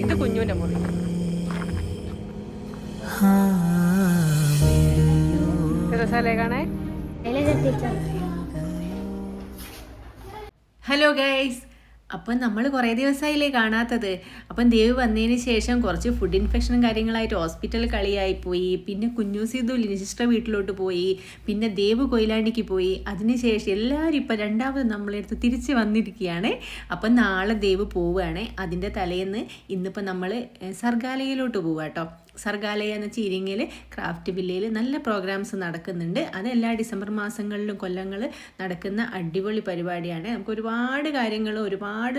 ഇത് കുഞ്ഞുവിന്റെ മുറി രസമല്ലേ കാണേ ഹലോ ഗൈസ് അപ്പം നമ്മൾ കുറേ ദിവസമായില്ലേ കാണാത്തത്. അപ്പം ദേവ് വന്നതിന് ശേഷം കുറച്ച് ഫുഡ് ഇൻഫെക്ഷനും കാര്യങ്ങളായിട്ട് ഹോസ്പിറ്റൽ കളിയായി പോയി. പിന്നെ കുഞ്ഞു സിദ്ധു ലിനിസിസ്റ്റർ വീട്ടിലോട്ട് പോയി. പിന്നെ ദേവ് കൊയിലാണ്ടിക്ക് പോയി. അതിനുശേഷം എല്ലാവരും ഇപ്പം രണ്ടാമത് നമ്മളെടുത്ത് തിരിച്ച് വന്നിരിക്കുകയാണ്. അപ്പം നാളെ ദേവ് പോവുകയാണ്. അതിന്റെ തലേന്ന് ഇന്നിപ്പോൾ നമ്മൾ സർഗാലയിലോട്ട് പോവുക കേട്ടോ. സർഗാലയ എന്ന ചീരിങ്ങയിൽ ക്രാഫ്റ്റ് വില്ലയിൽ നല്ല പ്രോഗ്രാംസ് നടക്കുന്നുണ്ട്. അത് എല്ലാ ഡിസംബർ മാസങ്ങളിലും കൊല്ലങ്ങൾ നടക്കുന്ന അടിപൊളി പരിപാടിയാണ്. നമുക്ക് ഒരുപാട് കാര്യങ്ങൾ ഒരുപാട്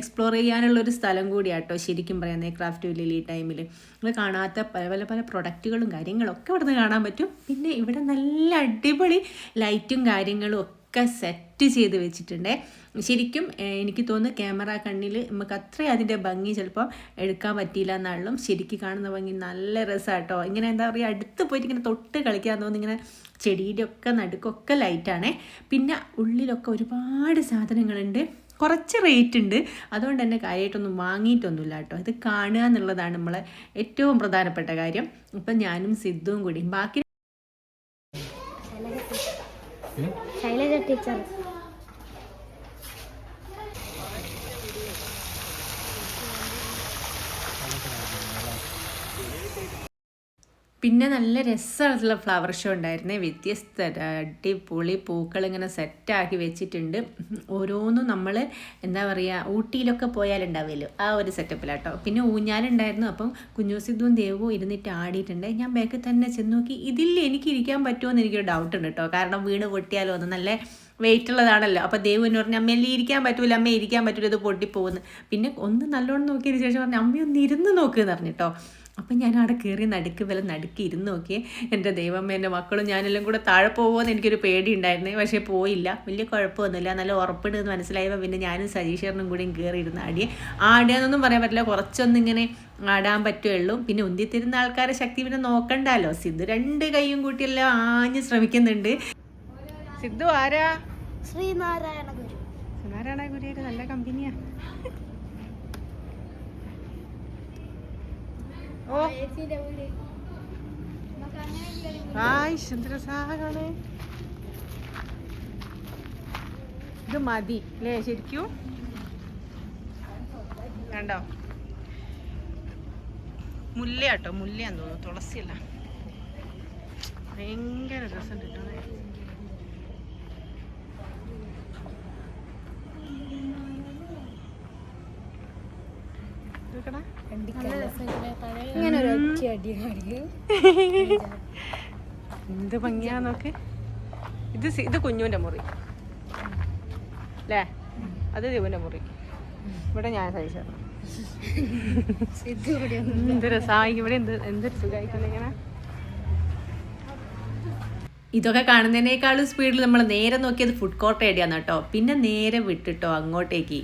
എക്സ്പ്ലോർ ചെയ്യാനുള്ള ഒരു സ്ഥലം കൂടിയാട്ടോ ശരിക്കും പറയുന്നത് ക്രാഫ്റ്റ് വില്ലയിൽ ഈ ടൈമിൽ നമ്മൾ കാണാത്ത പല പല പല പ്രൊഡക്റ്റുകളും കാര്യങ്ങളും ഒക്കെ ഇവിടുന്ന് കാണാൻ പറ്റും. പിന്നെ ഇവിടെ നല്ല അടിപൊളി ലൈറ്റും കാര്യങ്ങളും ഒക്കെ സെറ്റ് ചെയ്ത് വെച്ചിട്ടുണ്ട്. ശരിക്കും എനിക്ക് തോന്നുന്നു ക്യാമറ കണ്ണിൽ നമുക്ക് അത്രയും അതിന്റെ ഭംഗി ചിലപ്പോൾ എടുക്കാൻ പറ്റിയില്ല എന്നാളും ശരിക്കും കാണുന്ന ഭംഗി നല്ല രസമാട്ടോ ഇങ്ങനെ എന്താ പറയുക അടുത്ത് പോയിട്ട് ഇങ്ങനെ തൊട്ട് കളിക്കാൻ തോന്നുന്നു ഇങ്ങനെ ചെടിയുടെ ഒക്കെ നടുക്കൊക്കെ ലൈറ്റാണേ പിന്നെ ഉള്ളിലൊക്കെ ഒരുപാട് സാധനങ്ങളുണ്ട്. കുറച്ച് റേറ്റ് ഉണ്ട്. അതുകൊണ്ട് തന്നെ കാര്യമായിട്ടൊന്നും വാങ്ങിയിട്ടൊന്നുമില്ല കേട്ടോ. ഇത് കാണുക എന്നുള്ളതാണ് നമ്മളെ ഏറ്റവും പ്രധാനപ്പെട്ട കാര്യം. ഇപ്പം ഞാനും സിദ്ധുവും കൂടി. ബാക്കി ശൈലജ ടീച്ചർ. പിന്നെ നല്ല രസമുള്ള ഫ്ലവർ ഷോ ഉണ്ടായിരുന്നേ. വ്യത്യസ്ത അടിപൊളി പൂക്കൾ ഇങ്ങനെ സെറ്റാക്കി വെച്ചിട്ടുണ്ട്. ഓരോന്നും നമ്മൾ എന്താ പറയുക ഊട്ടിയിലൊക്കെ പോയാലുണ്ടാവുമല്ലോ ആ ഒരു സെറ്റപ്പിലാട്ടോ പിന്നെ ഊഞ്ഞാലുണ്ടായിരുന്നു. അപ്പം കുഞ്ഞു സിദ്ധുവും ദേവും ഇരുന്നിട്ട് ആടിയിട്ടുണ്ട്. ഞാൻ ബാക്കിൽ തന്നെ ചെന്ന് നോക്കി ഇതിൽ എനിക്ക് ഇരിക്കാൻ പറ്റുമോ എന്ന് എനിക്കൊരു ഡൗട്ട് ഉണ്ട് കേട്ടോ കാരണം വീണ് പൊട്ടിയാലോ എന്ന് നല്ല വെയിറ്റ് ഉള്ളതാണല്ലോ. അപ്പോൾ എന്ന് പറഞ്ഞു അമ്മയിൽ ഇരിക്കാൻ പറ്റൂല അമ്മ ഇരിക്കാൻ പറ്റൂല ഇത് പൊട്ടിപ്പോകുന്നു പിന്നെ ഒന്ന് നല്ലോണം നോക്കിയതിന് ശേഷം പറഞ്ഞു അമ്മയൊന്ന് ഇരുന്ന് പറഞ്ഞു പറഞ്ഞിട്ടോ അപ്പം ഞാൻ അവിടെ കയറി നടുക്ക് വില നടുക്ക് ഇരുന്ന് നോക്കി എന്റെ ദൈവമ്മ എന്റെ മക്കളും ഞാനെല്ലാം കൂടെ താഴെ പോകുമെന്ന് എനിക്കൊരു പേടി ഉണ്ടായിരുന്നേ പക്ഷേ പോയില്ല. വലിയ കുഴപ്പമൊന്നുമില്ല. നല്ല ഉറപ്പിടുന്ന് മനസ്സിലായപ്പോൾ പിന്നെ ഞാനും സജീഷറിനും കൂടിയും കയറി ഇരുന്ന് ആടിയെ ആടുകയെന്നൊന്നും പറയാൻ പറ്റില്ല. കുറച്ചൊന്നും ഇങ്ങനെ ആടാൻ പറ്റുള്ളൂ പിന്നെ ഉന്തിത്തിരുന്ന ആൾക്കാരെ ശക്തി പിന്നെ നോക്കണ്ടല്ലോ. സിദ്ധു രണ്ട് കൈയും കൂട്ടിയെല്ലാം ആഞ്ഞ് ശ്രമിക്കുന്നുണ്ട്. സിദ്ധു ആരാ? ശ്രീനാരായണ ഗുരു ശ്രീനാരായണ ഗുരു നല്ല കമ്പനിയാ. ഓ. ആയ് എന്ത് ഇത് മതി അല്ലേ ശരിക്കും. കണ്ടോ? മുല്ലയാട്ടോ മുല്ലയാന്ന് തോന്നുന്നു തുളസിയല്ല. ഭയങ്കര രസം കിട്ടണേ ഇങ്ങനെ ഒരു ഒറ്റ അടി എന്ത് ഭംഗിയാ നോക്ക്. ഇത് ഇത് കുഞ്ഞുവിന്റെ മുറി. അല്ലേ അത് ദിവന്റെ മുറി. ഇവിടെ ഞാൻ സഹിച്ചു എന്ത് രസമായി ഇവിടെ എന്ത് ഇങ്ങനെ? ഇതൊക്കെ കാണുന്നതിനേക്കാളും സ്പീഡിൽ നമ്മൾ നേരെ നോക്കിയത് ഫുഡ് കോർട്ട് ഏടിയാന്ന് കേട്ടോ പിന്നെ നേരെ വിട്ടിട്ടോ അങ്ങോട്ടേക്ക്.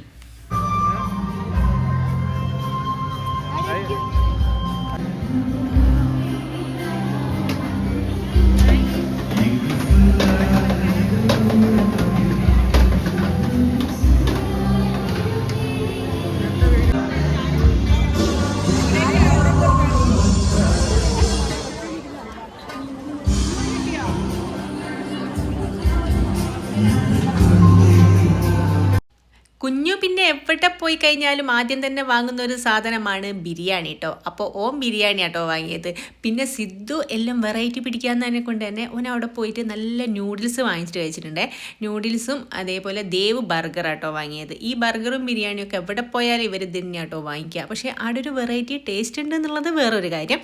കുഞ്ഞു പിന്നെ എവിടെ പോയി കഴിഞ്ഞാലും ആദ്യം തന്നെ വാങ്ങുന്ന ഒരു സാധനമാണ് ബിരിയാണി കേട്ടോ അപ്പോൾ ഓം ബിരിയാണി കേട്ടോ വാങ്ങിയത്. പിന്നെ സിദ്ധു എല്ലാം വെറൈറ്റി പിടിക്കാന്നതിനെ കൊണ്ട് തന്നെ ഓൻ അവിടെ പോയിട്ട് നല്ല ന്യൂഡിൽസ് വാങ്ങിച്ചിട്ട് കഴിച്ചിട്ടുണ്ട്. ന്യൂഡിൽസും അതേപോലെ ദേവ് ബർഗർ ആട്ടോ വാങ്ങിയത്. ഈ ബർഗറും ബിരിയാണിയും ഒക്കെ എവിടെ പോയാലും ഇവർ തന്നെയാട്ടോ വാങ്ങിക്കുക. പക്ഷേ അവിടെ ഒരു വെറൈറ്റി ടേസ്റ്റ് ഉണ്ട് എന്നുള്ളത് വേറൊരു കാര്യം.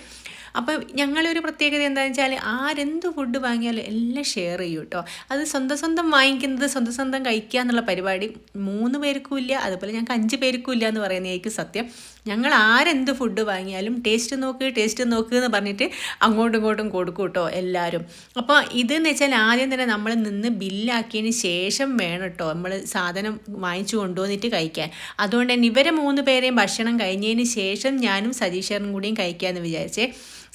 അപ്പം ഞങ്ങളൊരു പ്രത്യേകത എന്താണെന്ന് വെച്ചാൽ ആരെന്ത് ഫുഡ് വാങ്ങിയാലും എല്ലാം ഷെയർ ചെയ്യും കേട്ടോ അത് സ്വന്തം സ്വന്തം വാങ്ങിക്കുന്നത് സ്വന്തം സ്വന്തം കഴിക്കുക എന്നുള്ള പരിപാടി മൂന്ന് പേർക്കും ഇല്ല അതുപോലെ ഞങ്ങൾക്ക് അഞ്ച് പേർക്കും ഇല്ല എന്ന് പറയുന്നതായിരിക്കും സത്യം. ഞങ്ങൾ ആരെന്ത് ഫുഡ് വാങ്ങിയാലും ടേസ്റ്റ് നോക്ക് ടേസ്റ്റ് നോക്ക് എന്ന് പറഞ്ഞിട്ട് അങ്ങോട്ടും ഇങ്ങോട്ടും കൊടുക്കും കേട്ടോ എല്ലാവരും അപ്പോൾ ഇതെന്ന് വെച്ചാൽ ആദ്യം തന്നെ നമ്മൾ നിന്ന് ബില്ലാക്കിയതിന് ശേഷം വേണം കേട്ടോ നമ്മൾ സാധനം വാങ്ങിച്ചു കൊണ്ടുവന്നിട്ട് കഴിക്കാൻ. അതുകൊണ്ട് തന്നെ ഇവരെ മൂന്ന് പേരെയും ഭക്ഷണം കഴിഞ്ഞതിന് ശേഷം ഞാനും സതീഷറിനും കൂടിയും കഴിക്കാമെന്ന് വിചാരിച്ചേ.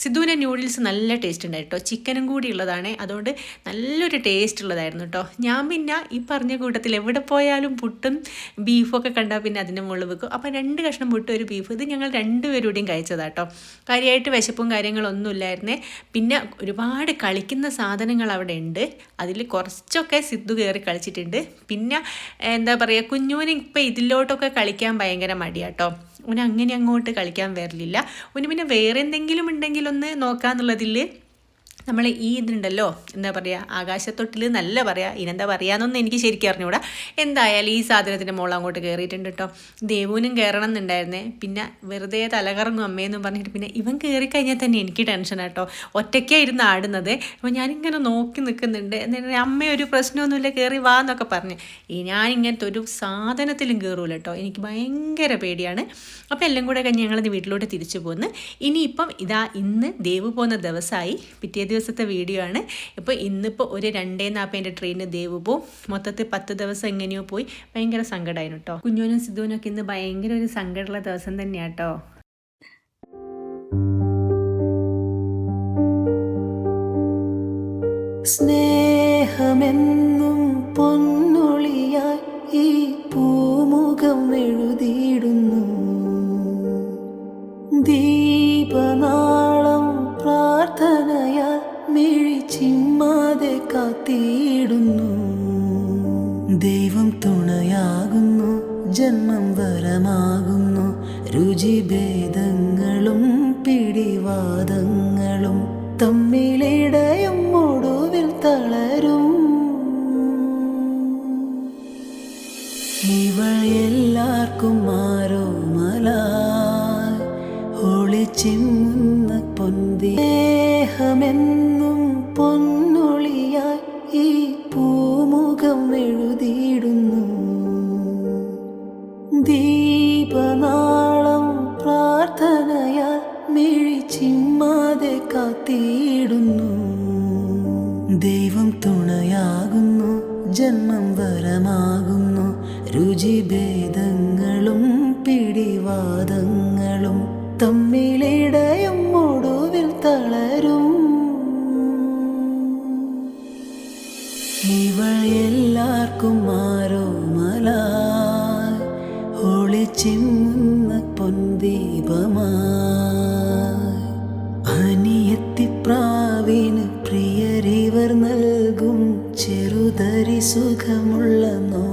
സിദ്ധുവിന്റെ ന്യൂഡിൽസ് നല്ല ടേസ്റ്റ് ഉണ്ടായിരുന്നു കേട്ടോ ചിക്കനും കൂടി ഉള്ളതാണ്. അതുകൊണ്ട് നല്ലൊരു ടേസ്റ്റ് ഉള്ളതായിരുന്നു കേട്ടോ ഞാൻ പിന്നെ ഈ പറഞ്ഞ കൂട്ടത്തിൽ എവിടെ പോയാലും പുട്ടും ബീഫൊക്കെ കണ്ടാൽ പിന്നെ അതിന്റെ മുകളിൽ വെക്കും. അപ്പോൾ രണ്ട് കഷ്ണം പുട്ട് ഒരു ബീഫ് ഇത് ഞങ്ങൾ രണ്ടുപേരുടെയും കഴിച്ചതാട്ടോ കാര്യമായിട്ട് വിശപ്പും കാര്യങ്ങളൊന്നും ഇല്ലായിരുന്നേ. പിന്നെ ഒരുപാട് കളിക്കുന്ന സാധനങ്ങൾ അവിടെ ഉണ്ട്. അതിൽ കുറച്ചൊക്കെ സിദ്ധു കയറി കളിച്ചിട്ടുണ്ട്. പിന്നെ എന്താ പറയുക കുഞ്ഞുവിന് ഇപ്പം ഇതിലോട്ടൊക്കെ കളിക്കാൻ ഭയങ്കര മടിയാട്ടോ ഓന് അങ്ങനെ അങ്ങോട്ട് കളിക്കാൻ വരലില്ല. ഓന് പിന്നെ വേറെ എന്തെങ്കിലും ഉണ്ടെങ്കിൽ ഒന്ന് നോക്കാന്നുള്ളതിൽ നമ്മൾ ഈ ഇതുണ്ടല്ലോ എന്താ പറയുക ആകാശത്തൊട്ടിൽ നല്ല പറയുക ഇനെന്താ പറയാന്നൊന്നും എനിക്ക് ശരിക്കും അറിഞ്ഞുകൂടാ എന്തായാലും ഈ സാധനത്തിന്റെ മുകളിൽ അങ്ങോട്ട് കയറിയിട്ടുണ്ട് കേട്ടോ ദേവുവിനും കയറണം എന്നുണ്ടായിരുന്നേ. പിന്നെ വെറുതെ തലകറങ്ങും അമ്മയെന്നും പറഞ്ഞിട്ട് പിന്നെ ഇവൻ കയറി കഴിഞ്ഞാൽ തന്നെ എനിക്ക് ടെൻഷൻ കേട്ടോ ഒറ്റയ്ക്കായിരുന്നു ആടുന്നത്. അപ്പോൾ ഞാനിങ്ങനെ നോക്കി നിൽക്കുന്നുണ്ട്. എന്നിട്ട് അമ്മ ഒരു പ്രശ്നമൊന്നുമില്ല കയറി വാ എന്നൊക്കെ പറഞ്ഞ്. ഞാൻ ഇങ്ങനത്തെ ഒരു സാധനത്തിലും കയറൂല കേട്ടോ എനിക്ക് ഭയങ്കര പേടിയാണ്. അപ്പോൾ എല്ലാം കൂടെ കഴിഞ്ഞ് ഞങ്ങളത് വീട്ടിലോട്ട് തിരിച്ചു പോന്ന്. ഇനിയിപ്പം ഇതാ ഇന്ന് ദേവ് പോകുന്ന ദിവസമായി. പിറ്റേ ദിവസത്തെ വീഡിയോ ആണ്. ഇപ്പോൾ ഇന്നിപ്പോൾ ഒരു രണ്ടേ നാൽപ്പതിന്റെ ട്രെയിന് ദേവ് പോവും മൊത്തത്തിൽ പത്ത് ദിവസം എങ്ങനെയോ പോയി. ഭയങ്കര സങ്കടമായിരുന്നു കേട്ടോ കുഞ്ഞുനും സിദ്ധുവിനൊക്കെ ഇന്ന് ഭയങ്കര ഒരു സങ്കടമുള്ള ദിവസം തന്നെയാണ് കേട്ടോ സ്നേഹമെന്നും പൊന്നൊളിയായി ഈ പൂമുഖം എഴുതിയിടുന്നു ജന്മം വരമാകുന്നു. രുചിഭേദങ്ങളും പിടിവാദങ്ങളും തമ്മിലിടയും ഒടുവിൽ തളരും. ഇവൾ എല്ലാവർക്കും മാറോ മല ഒളിച്ചിമുന്ന പൊന്തി ദീപനാളം പ്രാർത്ഥനയാൽ മിഴിച്ചിമ്മാതെ കാത്തിയിടുന്നു. ദൈവം തുണയാകുന്നു ജന്മം വരമാകുന്നു. രുചിഭേദങ്ങളും പിടിവാദങ്ങളും തമ്മിലിടയും ഒടുവിൽ തളരും. ഇവൾ എല്ലാവർക്കും ഒളിച്ചിമുന്ന പൊന്തീപമായി അനിയത്തിപ്രാവിന് പ്രിയരിവർ നൽകും ചെറുതരി സുഖമുള്ള നോ